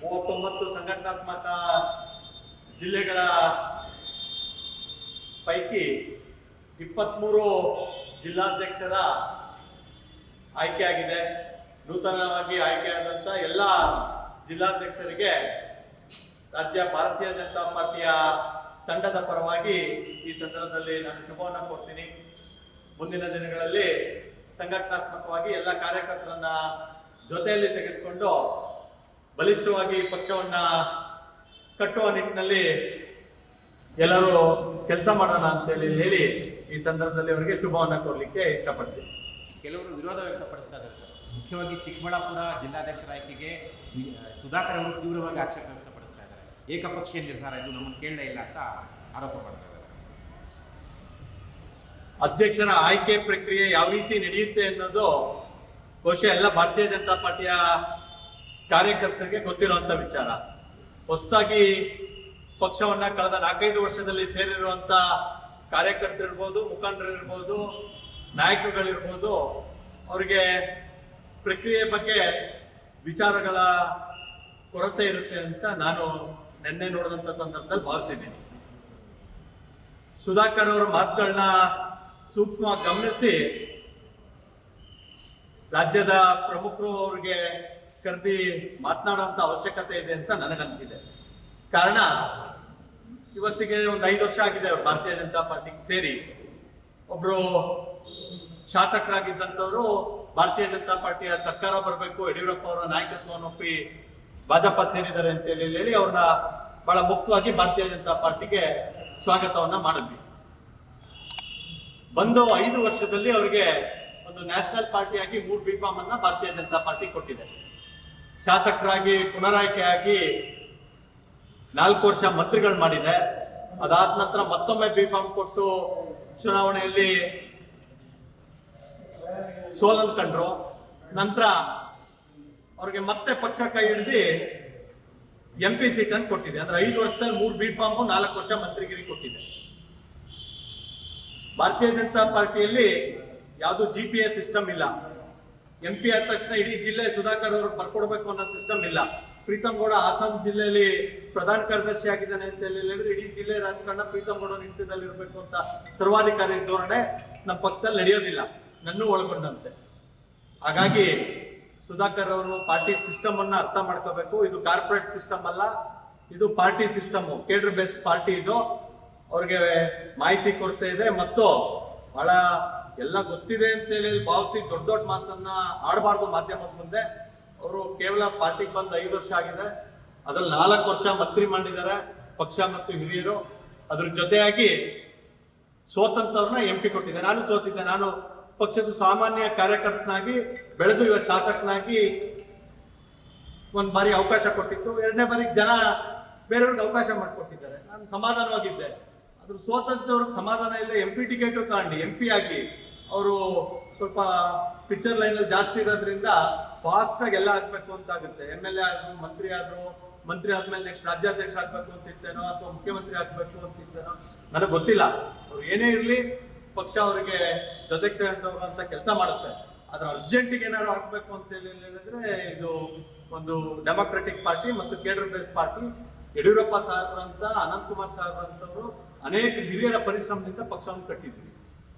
ಮೂವತ್ತೊಂಬತ್ತು ಸಂಘಟನಾತ್ಮಕ ಜಿಲ್ಲೆಗಳ ಪೈಕಿ ಇಪ್ಪತ್ತ್ಮೂರು ಜಿಲ್ಲಾಧ್ಯಕ್ಷರ ಆಯ್ಕೆಯಾಗಿದೆ. ನೂತನವಾಗಿ ಆಯ್ಕೆಯಾದಂಥ ಎಲ್ಲ ಜಿಲ್ಲಾಧ್ಯಕ್ಷರಿಗೆ ರಾಜ್ಯ ಭಾರತೀಯ ಜನತಾ ಪಾರ್ಟಿಯ ತಂಡದ ಪರವಾಗಿ ಈ ಸಂದರ್ಭದಲ್ಲಿ ನಾನು ಶುಭವನ್ನು ಕೊಡ್ತೀನಿ ಮುಂದಿನ ದಿನಗಳಲ್ಲಿ ಸಂಘಟನಾತ್ಮಕವಾಗಿ ಎಲ್ಲ ಕಾರ್ಯಕರ್ತರನ್ನ ಜೊತೆಯಲ್ಲಿ ತೆಗೆದುಕೊಂಡು ಬಲಿಷ್ಠವಾಗಿ ಪಕ್ಷವನ್ನ ಕಟ್ಟುವ ನಿಟ್ಟಿನಲ್ಲಿ ಎಲ್ಲರೂ ಕೆಲಸ ಮಾಡೋಣ ಅಂತೇಳಿ ಹೇಳಿ ಈ ಸಂದರ್ಭದಲ್ಲಿ ಅವರಿಗೆ ಶುಭವನ್ನ ಕೊಡಲಿಕ್ಕೆ ಇಷ್ಟಪಡ್ತೀನಿ. ಕೆಲವರು ವಿರೋಧ ವ್ಯಕ್ತಪಡಿಸ್ತಾ ಇದ್ದಾರೆ ಸರ್. ಮುಖ್ಯವಾಗಿ ಚಿಕ್ಕಬಳ್ಳಾಪುರ ಜಿಲ್ಲಾಧ್ಯಕ್ಷರ ಆಯ್ಕೆಗೆ ಸುಧಾಕರ್ ಅವರು ತೀವ್ರವಾಗಿ ಆಕ್ಷೇಪ ವ್ಯಕ್ತಪಡಿಸ್ತಾ ಇದ್ದಾರೆ. ಏಕಪಕ್ಷೀಯ ನಿರ್ಧಾರ ಇದು ನಮ್ಮನ್ನು ಕೇಳಲೇ ಇಲ್ಲ ಅಂತ ಆರೋಪ ಮಾಡ್ತಾ ಇದ್ದಾರೆ. ಅಧ್ಯಕ್ಷರ ಆಯ್ಕೆ ಪ್ರಕ್ರಿಯೆ ಯಾವ ರೀತಿ ನಡೆಯುತ್ತೆ ಅನ್ನೋದು ಬಹುಶಃ ಎಲ್ಲ ಭಾರತೀಯ ಜನತಾ ಪಾರ್ಟಿಯ ಕಾರ್ಯಕರ್ತರಿಗೆ ಗೊತ್ತಿರುವಂತ ವಿಚಾರ. ಹೊಸದಾಗಿ ಪಕ್ಷವನ್ನ ಕಳೆದ ನಾಲ್ಕೈದು ವರ್ಷದಲ್ಲಿ ಸೇರಿರುವಂತ ಕಾರ್ಯಕರ್ತರಿರ್ಬೋದು, ಮುಖಂಡರಿರ್ಬೋದು, ನಾಯಕರುಗಳಿರ್ಬೋದು, ಅವರಿಗೆ ಪ್ರಕ್ರಿಯೆ ಬಗ್ಗೆ ವಿಚಾರಗಳ ಕೊರತೆ ಇರುತ್ತೆ ಅಂತ ನಾನು ನಿನ್ನೆ ನೋಡಿದಂಥ ಸಂದರ್ಭದಲ್ಲಿ ಭಾವಿಸಿದ್ದೀನಿ. ಸುಧಾಕರ್ ಅವರ ಮಾತುಗಳನ್ನ ಸೂಕ್ಷ್ಮವಾಗಿ ಗಮನಿಸಿ, ರಾಜ್ಯದ ಪ್ರಮುಖರು ಅವ್ರಿಗೆ ಕರೆದಿ ಮಾತನಾಡುವಂಥ ಅವಶ್ಯಕತೆ ಇದೆ ಅಂತ ನನಗನ್ಸಿದೆ. ಕಾರಣ, ಇವತ್ತಿಗೆ ಒಂದು ಐದು ವರ್ಷ ಆಗಿದೆ ಭಾರತೀಯ ಜನತಾ ಪಾರ್ಟಿಗೆ ಸೇರಿ. ಒಬ್ರು ಶಾಸಕರಾಗಿದ್ದಂಥವ್ರು ಭಾರತೀಯ ಜನತಾ ಪಾರ್ಟಿಯ ಸರ್ಕಾರ ಬರಬೇಕು, ಯಡಿಯೂರಪ್ಪ ಅವರ ನಾಯಕತ್ವವನ್ನು ಒಪ್ಪಿ ಭಾಜಪ ಸೇರಿದ್ದಾರೆ ಅಂತ ಹೇಳಿ ಅವ್ರನ್ನ ಬಹಳ ಮುಕ್ತವಾಗಿ ಭಾರತೀಯ ಜನತಾ ಪಾರ್ಟಿಗೆ ಸ್ವಾಗತವನ್ನ ಮಾಡಿದ್ವಿ. ಬಂದು ಐದು ವರ್ಷದಲ್ಲಿ ಅವರಿಗೆ ಒಂದು ನ್ಯಾಷನಲ್ ಪಾರ್ಟಿಯಾಗಿ ಮೂರು ಬಿ ಫಾರ್ಮ್ ಅನ್ನ ಭಾರತೀಯ ಜನತಾ ಪಾರ್ಟಿ ಕೊಟ್ಟಿದೆ. ಶಾಸಕರಾಗಿ ಪುನರಾಯ್ಕೆಯಾಗಿ ನಾಲ್ಕು ವರ್ಷ ಮಂತ್ರಿಗಳು ಮಾಡಿದೆ. ಅದಾದ ನಂತರ ಮತ್ತೊಮ್ಮೆ ಬಿ ಫಾರ್ಮ್ ಕೊಟ್ಟು ಚುನಾವಣೆಯಲ್ಲಿ ಸೋಲಂದ್ಕೊಂಡ್ರು ನಂತರ ಅವ್ರಿಗೆ ಮತ್ತೆ ಪಕ್ಷ ಕೈ ಹಿಡಿದು ಎಂ ಪಿ ಅನ್ನು ಕೊಟ್ಟಿದೆ. ಅಂದ್ರೆ ಐದು ವರ್ಷದಲ್ಲಿ ಮೂರು ಬಿ ಫಾರ್ಮ್ ನಾಲ್ಕು ವರ್ಷ ಮಂತ್ರಿಗಿರಿ ಕೊಟ್ಟಿದೆ. ಭಾರತೀಯ ಜನತಾ ಪಾರ್ಟಿಯಲ್ಲಿ ಯಾವುದು ಜಿ ಪಿ ಎಸ್ ಸಿಸ್ಟಮ್ ಇಲ್ಲ. ಎಂ ಪಿ ಆದ ತಕ್ಷಣ ಇಡೀ ಜಿಲ್ಲೆ ಸುಧಾಕರ್ ಅವರು ಬರ್ಕೊಡ್ಬೇಕು ಅನ್ನೋ ಸಿಸ್ಟಮ್ ಇಲ್ಲ. ಪ್ರೀತಮ್ ಗೌಡ ಹಾಸನ ಜಿಲ್ಲೆಯಲ್ಲಿ ಪ್ರಧಾನ ಕಾರ್ಯದರ್ಶಿ ಆಗಿದ್ದಾನೆ ಅಂತ ಹೇಳಿ ಹೇಳಿದ್ರೆ ಇಡೀ ಜಿಲ್ಲೆ ರಾಜಕಾರಣ ಪ್ರೀತಮ್ ಗೌಡ ನಿಂತದಲ್ಲಿ ಇರಬೇಕು ಅಂತ ಸರ್ವಾಧಿಕಾರಿ ಧೋರಣೆ ನಮ್ಮ ಪಕ್ಷದಲ್ಲಿ ನಡೆಯೋದಿಲ್ಲ. ನನ್ನೂ ಒಳಗೊಂಡಂತೆ. ಹಾಗಾಗಿ ಸುಧಾಕರ್ ಅವರು ಪಾರ್ಟಿ ಸಿಸ್ಟಮ್ ಅನ್ನ ಅರ್ಥ ಮಾಡ್ಕೋಬೇಕು. ಇದು ಕಾರ್ಪೊರೇಟ್ ಸಿಸ್ಟಮ್ ಅಲ್ಲ. ಇದು party system cadre based party ಇದು. ಅವ್ರಿಗೆ ಮಾಹಿತಿ ಕೊರತೆ ಇದೆ ಮತ್ತು ಬಹಳ ಎಲ್ಲ ಗೊತ್ತಿದೆ ಅಂತ ಹೇಳಿ ಭಾವಿಸಿ ದೊಡ್ಡ ದೊಡ್ಡ ಮಾತನ್ನ ಆಡಬಾರ್ದು ಮಾಧ್ಯಮದ ಮುಂದೆ. ಅವರು ಕೇವಲ ಪಾರ್ಟಿಗೆ ಬಂದು ಐದು ವರ್ಷ ಆಗಿದೆ. ಅದ್ರಲ್ಲಿ ನಾಲ್ಕು ವರ್ಷ ಮಂತ್ರಿ ಮಾಡಿದ್ದಾರೆ, ಪಕ್ಷ ಮತ್ತು ಹಿರಿಯರು. ಅದ್ರ ಜೊತೆಯಾಗಿ ಸೋತಂತವ್ರನ್ನ ಎಂ ಪಿ ಕೊಟ್ಟಿದ್ದೆ ನಾನು ಸೋತಿದ್ದೆ. ನಾನು ಪಕ್ಷದ ಸಾಮಾನ್ಯ ಕಾರ್ಯಕರ್ತನಾಗಿ, ಬೆಳೆದು ಇವತ್ತು ಶಾಸಕನಾಗಿ ಒಂದು ಬಾರಿ ಅವಕಾಶ ಕೊಟ್ಟಿತ್ತು. ಎರಡನೇ ಬಾರಿಗೆ ಜನ ಬೇರೆಯವ್ರಿಗೆ ಅವಕಾಶ ಮಾಡಿಕೊಟ್ಟಿದ್ದಾರೆ. ನಾನು ಸಮಾಧಾನವಾಗಿದ್ದೆ. ಅದ್ರ ಸೋತಂತವ್ರಿಗೆ ಸಮಾಧಾನ ಇಲ್ಲ ಎಂ ಪಿ ಟಿಕೆಟು ತಗೊಂಡು ಎಂ ಪಿ ಆಗಿ ಅವರು ಸ್ವಲ್ಪ ಪಿಕ್ಚರ್ ಲೈನಲ್ಲಿ ಜಾಸ್ತಿ ಇರೋದ್ರಿಂದ ಫಾಸ್ಟಾಗಿ ಎಲ್ಲ ಆಗಬೇಕು ಅಂತ ಆಗುತ್ತೆ. ಎಂ ಎಲ್ ಎ ಆದ್ರು ಮಂತ್ರಿ ಆದ್ರು, ಮಂತ್ರಿ ಆದ್ಮೇಲೆ ನೆಕ್ಸ್ಟ್ ರಾಜ್ಯಾಧ್ಯಕ್ಷ ಆಗ್ಬೇಕು ಅಂತ ಇರ್ತೇನೋ ಅಥವಾ ಮುಖ್ಯಮಂತ್ರಿ ಆಗ್ಬೇಕು ಅಂತ ಇರ್ತೇನೋ ನನಗೆ ಗೊತ್ತಿಲ್ಲ. ಅವ್ರು ಏನೇ ಇರಲಿ, ಪಕ್ಷ ಅವರಿಗೆ ಜೊತೆಗೆ ಅಂತ ಕೆಲಸ ಮಾಡುತ್ತೆ. ಆದ್ರೆ ಅರ್ಜೆಂಟಿಗೆ ಏನಾದ್ರು ಆಗ್ಬೇಕು ಅಂತ ಹೇಳಿದ್ರೆ ಇದು ಒಂದು ಡೆಮೊಕ್ರೆಟಿಕ್ ಪಾರ್ಟಿ ಮತ್ತು ಕೇಡರ್ ಬೇಸ್ ಪಾರ್ಟಿ ಯಡಿಯೂರಪ್ಪ ಸಾಹೇಬ್ರಂತ ಅನಂತಕುಮಾರ್ ಸಾಹೇಬ್ರಂತವರು ಅನೇಕ ಹಿರಿಯರ ಪರಿಶ್ರಮದಿಂದ ಪಕ್ಷವನ್ನು ಕಟ್ಟಿದ್ವಿ.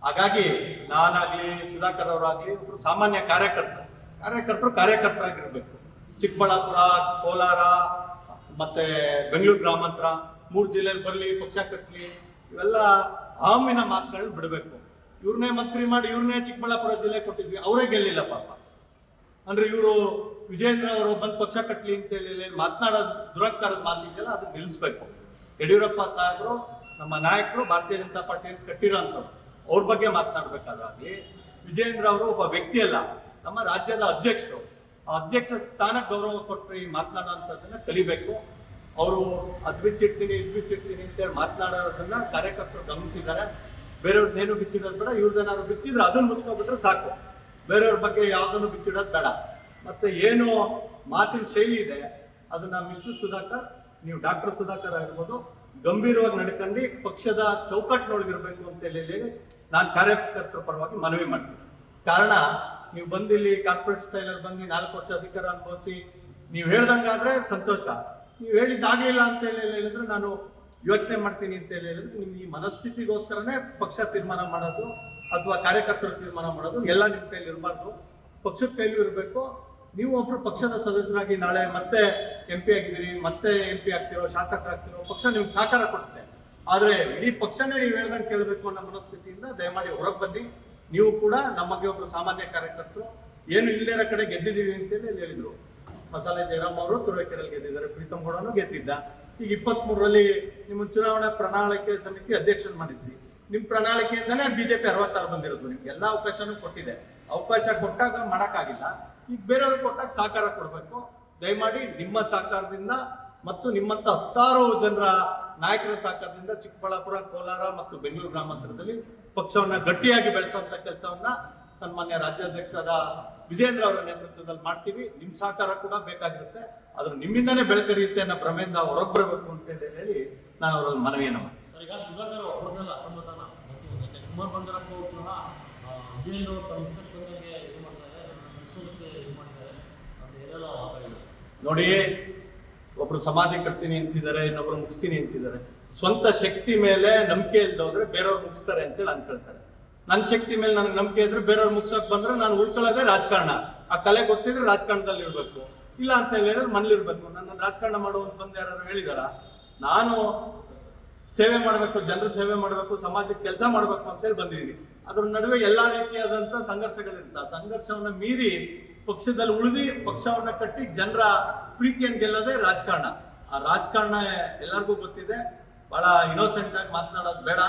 ಹಾಗಾಗಿ ನಾನಾಗ್ಲಿ, ಸುಧಾಕರ್ ಅವರಾಗ್ಲಿ ಒಬ್ರು ಸಾಮಾನ್ಯ ಕಾರ್ಯಕರ್ತ ಕಾರ್ಯಕರ್ತರು ಕಾರ್ಯಕರ್ತರಾಗಿರ್ಬೇಕು. ಚಿಕ್ಕಬಳ್ಳಾಪುರ, ಕೋಲಾರ, ಮತ್ತೆ ಬೆಂಗಳೂರು ಗ್ರಾಮಾಂತರ, ಮೂರು ಜಿಲ್ಲೆಯಲ್ಲಿ ಬರಲಿ, ಪಕ್ಷ ಕಟ್ಟಲಿ ಇವೆಲ್ಲ ಹಾಮಿನ ಮಾತುಗಳನ್ನ ಬಿಡಬೇಕು. ಇವ್ರನ್ನೇ ಮಂತ್ರಿ ಮಾಡಿ ಇವ್ರನ್ನೇ ಚಿಕ್ಕಬಳ್ಳಾಪುರ ಜಿಲ್ಲೆ ಕೊಟ್ಟಿದ್ವಿ, ಅವರೇ ಗೆಲ್ಲಿಲ್ಲ ಪಾಪ. ಅಂದ್ರೆ ಇವರು ವಿಜೇಂದ್ರ ಅವರು ಬಂದ್ ಪಕ್ಷ ಕಟ್ಲಿ ಅಂತ ಹೇಳಿ ಮಾತನಾಡೋದು ದುರಕ್ಕಾರದ ಮಾತಿದೆಯಲ್ಲ ಅದನ್ನ ನಿಲ್ಲಿಸ್ಬೇಕು. ಯಡಿಯೂರಪ್ಪ ಸಾಹೇಬರು ನಮ್ಮ ನಾಯಕರು ಭಾರತೀಯ ಜನತಾ ಪಾರ್ಟಿಯನ್ನು ಕಟ್ಟಿರೋಂಥವ್ರು. ಅವ್ರ ಬಗ್ಗೆ ಮಾತನಾಡ್ಬೇಕಾದ್ರಾಗಿ ವಿಜೇಂದ್ರ ಅವರು ಒಬ್ಬ ವ್ಯಕ್ತಿ ಅಲ್ಲ, ನಮ್ಮ ರಾಜ್ಯದ ಅಧ್ಯಕ್ಷರು. ಆ ಅಧ್ಯಕ್ಷ ಸ್ಥಾನಕ್ಕೆ ಗೌರವ ಕೊಟ್ಟರೆ ಈ ಮಾತನಾಡುವಂಥದ್ದನ್ನ ಕಲಿಬೇಕು. ಅವರು ಅದ್ ಬಿಚ್ಚಿಡ್ತೀನಿ, ಇದ್ ಬಿಚ್ಚಿಡ್ತೀನಿ ಅಂತೇಳಿ ಮಾತನಾಡೋದನ್ನ ಕಾರ್ಯಕರ್ತರು ಗಮನಿಸಿದ್ದಾರೆ. ಬೇರೆಯವ್ರದ್ದೇನು ಬಿಚ್ಚಿಡೋದು ಬೇಡ ಇವ್ರದ್ದೇನಾದ್ರು ಬಿಚ್ಚಿದ್ರೆ ಅದನ್ನ ಮುಚ್ಕೊಬಿಟ್ರೆ ಸಾಕು. ಬೇರೆಯವ್ರ ಬಗ್ಗೆ ಯಾವುದನ್ನು ಬಿಚ್ಚಿಡೋದು ಬೇಡ. ಮತ್ತೆ ಏನು ಮಾತಿನ ಶೈಲಿ ಇದೆ, ಅದನ್ನ ಮಿಸ್ಟರ್ ಸುಧಾಕರ್, ನೀವು ಡಾಕ್ಟರ್ ಸುಧಾಕರ್ ಆಗಿರ್ಬೋದು, ಗಂಭೀರವಾಗಿ ನಡ್ಕೊಂಡು ಪಕ್ಷದ ಚೌಕಟ್ಟಿನೊಳಗಿರ್ಬೇಕು ಅಂತ ಹೇಳಿ ನಾನು ಕಾರ್ಯಕರ್ತರ ಪರವಾಗಿ ಮನವಿ ಮಾಡ್ತೀನಿ. ಕಾರಣ, ನೀವು ಬಂದಿಲ್ಲಿ ಕಾರ್ಪೊರೇಟ್ ಸ್ಟೈಲಲ್ಲಿ ಬಂದು ನಾಲ್ಕು ವರ್ಷ ಅಧಿಕಾರ ಅನುಭವಿಸಿ, ನೀವು ಹೇಳ್ದಂಗಾದ್ರೆ ಸಂತೋಷ. ನೀವು ಹೇಳಿದ್ದಾಗಲಿಲ್ಲ ಅಂತ ಹೇಳಿ ಹೇಳಿದ್ರೆ ನಾನು ಯೋಚನೆ ಮಾಡ್ತೀನಿ ಅಂತ ಹೇಳಿ ಹೇಳಿದ್ರೆ ನಿಮ್ ಈ ಮನಸ್ಥಿತಿಗೋಸ್ಕರನೇ ಪಕ್ಷ ತೀರ್ಮಾನ ಮಾಡೋದು ಅಥವಾ ಕಾರ್ಯಕರ್ತರು ತೀರ್ಮಾನ ಮಾಡೋದು ಎಲ್ಲ ನಿಮ್ಮ ಕೈಲಿ ಇರಬಾರ್ದು. ಪಕ್ಷದ ಕೈಲೂ ಇರಬೇಕು. ನೀವು ಒಬ್ರು ಪಕ್ಷದ ಸದಸ್ಯರಾಗಿ ನಾಳೆ ಮತ್ತೆ ಎಂ ಪಿ ಆಗಿದ್ದೀರಿ, ಮತ್ತೆ ಎಂ ಪಿ ಆಗ್ತಿರೋ, ಶಾಸಕರಾಗ್ತಿರೋ, ಪಕ್ಷ ನಿಮ್ಗೆ ಸಹಕಾರ ಕೊಡುತ್ತೆ. ಆದರೆ ಇಡೀ ಪಕ್ಷನೇ ನೀವು ಹೇಳ್ದಂಗೆ ಕೇಳಬೇಕು ಅನ್ನೋ ಮನಸ್ಥಿತಿಯಿಂದ ದಯಮಾಡಿ ಹೊರಗೆ ಬನ್ನಿ. ನೀವು ಕೂಡ ನಮಗೆ ಒಬ್ರು ಸಾಮಾನ್ಯ ಕಾರ್ಯಕರ್ತರು. ಏನು ಇಲ್ಲದಿರೋ ಕಡೆ ಗೆದ್ದಿದ್ದೀವಿ ಅಂತೇಳಿ ಹೇಳಿದ್ರು. ಮಸಾಲೆ ಜಯರಾಮ್ ಅವರು ತುರುವೇಕೆರೆಯಲ್ಲಿ ಗೆದ್ದಿದ್ದಾರೆ, ಪ್ರೀತಮ್ ಗೌಡನು ಗೆದ್ದಿದ್ದ. ಈಗ ಇಪ್ಪತ್ತ್ ಮೂರರಲ್ಲಿ ನಿಮ್ಮ ಚುನಾವಣಾ ಪ್ರಣಾಳಿಕೆ ಸಮಿತಿ ಅಧ್ಯಕ್ಷನ ಮಾಡಿದ್ವಿ ನಿಮ್ಮ ಪ್ರಣಾಳಿಕೆಯಿಂದನೇ ಬಿಜೆಪಿ ಅರವತ್ತಾರು ಬಂದಿರೋದು ನಿಮ್ಗೆ. ಎಲ್ಲ ಅವಕಾಶನೂ ಕೊಟ್ಟಿದೆ. ಅವಕಾಶ ಕೊಟ್ಟಾಗ ಮಾಡೋಕ್ಕಾಗಿಲ್ಲ. ಈಗ ಬೇರೆಯವ್ರಿಗೆ ಕೊಟ್ಟಾಗ ಸಹಕಾರ ಕೊಡಬೇಕು. ದಯಮಾಡಿ ನಿಮ್ಮ ಸಹಕಾರದಿಂದ ಮತ್ತು ನಿಮ್ಮಂತ ಹತ್ತಾರು ಜನರ ನಾಯಕರ ಸಹಕಾರದಿಂದ ಚಿಕ್ಕಬಳ್ಳಾಪುರ, ಕೋಲಾರ ಮತ್ತು ಬೆಂಗಳೂರು ಗ್ರಾಮಾಂತರದಲ್ಲಿ ಪಕ್ಷವನ್ನ ಗಟ್ಟಿಯಾಗಿ ಬೆಳೆಸುವಂತ ಕೆಲಸವನ್ನ ಸನ್ಮಾನ್ಯ ರಾಜ್ಯಾಧ್ಯಕ್ಷರಾದ ವಿಜೇಂದ್ರ ಅವರ ನೇತೃತ್ವದಲ್ಲಿ ಮಾಡ್ತೀವಿ. ನಿಮ್ಮ ಸಹಕಾರ ಕೂಡ ಬೇಕಾಗಿರುತ್ತೆ. ಆದ್ರೆ ನಿಮ್ಮಿಂದನೇ ಬೆಳಕರಿಯುತ್ತೆ ಅನ್ನೋ ಭ್ರಮೆಯಿಂದ ಹೊರಗೆ ಬರಬೇಕು ಅಂತ ಹೇಳಿ ನಾನು ಅವರಲ್ಲಿ ಮನವಿಯನ್ನು. ಸರ್ ಈಗ ಸುಧಾಕರ್ ಅವ್ರದ್ದೆಲ್ಲ ಅಸಮಾಧಾನ. ಕುಮಾರ್ ಬಂಗಾರಪ್ಪ ಅವರು ಸಹ ವಿಜಯೇಂದ್ರ ಅವರು ತಮ್ಮ ಇಷ್ಟಕ್ಕೆ ಇದು ಮಾಡ್ತಾರೆ ಇದು ಮಾಡ್ತಾರೆ. ಅಂತ ಏನೆಲ್ಲ ಮಾತಾಡಿದ್ದಾರೆ ನೋಡಿ ಒಬ್ರು ಸಮಾಧಿ ಕಟ್ತೀನಿ ಅಂತಿದ್ದಾರೆ ಇನ್ನೊಬ್ರು ಮುಗಿಸ್ತೀನಿ ಅಂತಿದ್ದಾರೆ. ಸ್ವಂತ ಶಕ್ತಿ ಮೇಲೆ ನಂಬಿಕೆ ಇಲ್ದೋದ್ರೆ ಬೇರೆಯವ್ರು ಮುಗಿಸ್ತಾರೆ ಅಂತೇಳಿ ಅನ್ಕೊಳ್ತಾರೆ ನನ್ನ ಶಕ್ತಿ ಮೇಲೆ ನನಗೆ ನಂಬಿಕೆ ಇದ್ರೆ ಬೇರೆಯವ್ರು ಮುಗ್ಸಕ್ ಬಂದ್ರೆ ನಾನು ಉಳ್ಕೊಳ್ಳೋದೇ ರಾಜಕಾರಣ. ಆ ಕಲೆ ಗೊತ್ತಿದ್ರೆ ರಾಜಕಾರಣದಲ್ಲಿ ಇರಬೇಕು. ಇಲ್ಲ ಅಂತ ಹೇಳಿದ್ರೆ ಮನೇಲಿರ್ಬೇಕು ನನ್ನ ರಾಜಕಾರಣ ಮಾಡುವಂತ ಬಂದು ಯಾರು ಹೇಳಿದಾರ? ನಾನು ಸೇವೆ ಮಾಡಬೇಕು, ಜನರ ಸೇವೆ ಮಾಡಬೇಕು, ಸಮಾಜಕ್ಕೆ ಕೆಲಸ ಮಾಡಬೇಕು ಅಂತೇಳಿ ಬಂದಿದ್ದೀನಿ ಅದ್ರ ನಡುವೆ ಎಲ್ಲಾ ರೀತಿಯಾದಂತ ಸಂಘರ್ಷಗಳಿರುತ್ತ ಸಂಘರ್ಷವನ್ನ ಮೀರಿ ಪಕ್ಷದಲ್ಲಿ ಉಳಿದು ಪಕ್ಷವನ್ನ ಕಟ್ಟಿ ಜನರ ಪ್ರೀತಿಯನ್ನು ಗೆಲ್ಲೋದೇ ರಾಜಕಾರಣ. ಆ ರಾಜಕಾರಣ ಎಲ್ಲರಿಗೂ ಗೊತ್ತಿದೆ. ಬಹಳ ಇನ್ನೋಸೆಂಟ್ ಆಗಿ ಮಾತನಾಡೋದು ಬೇಡ.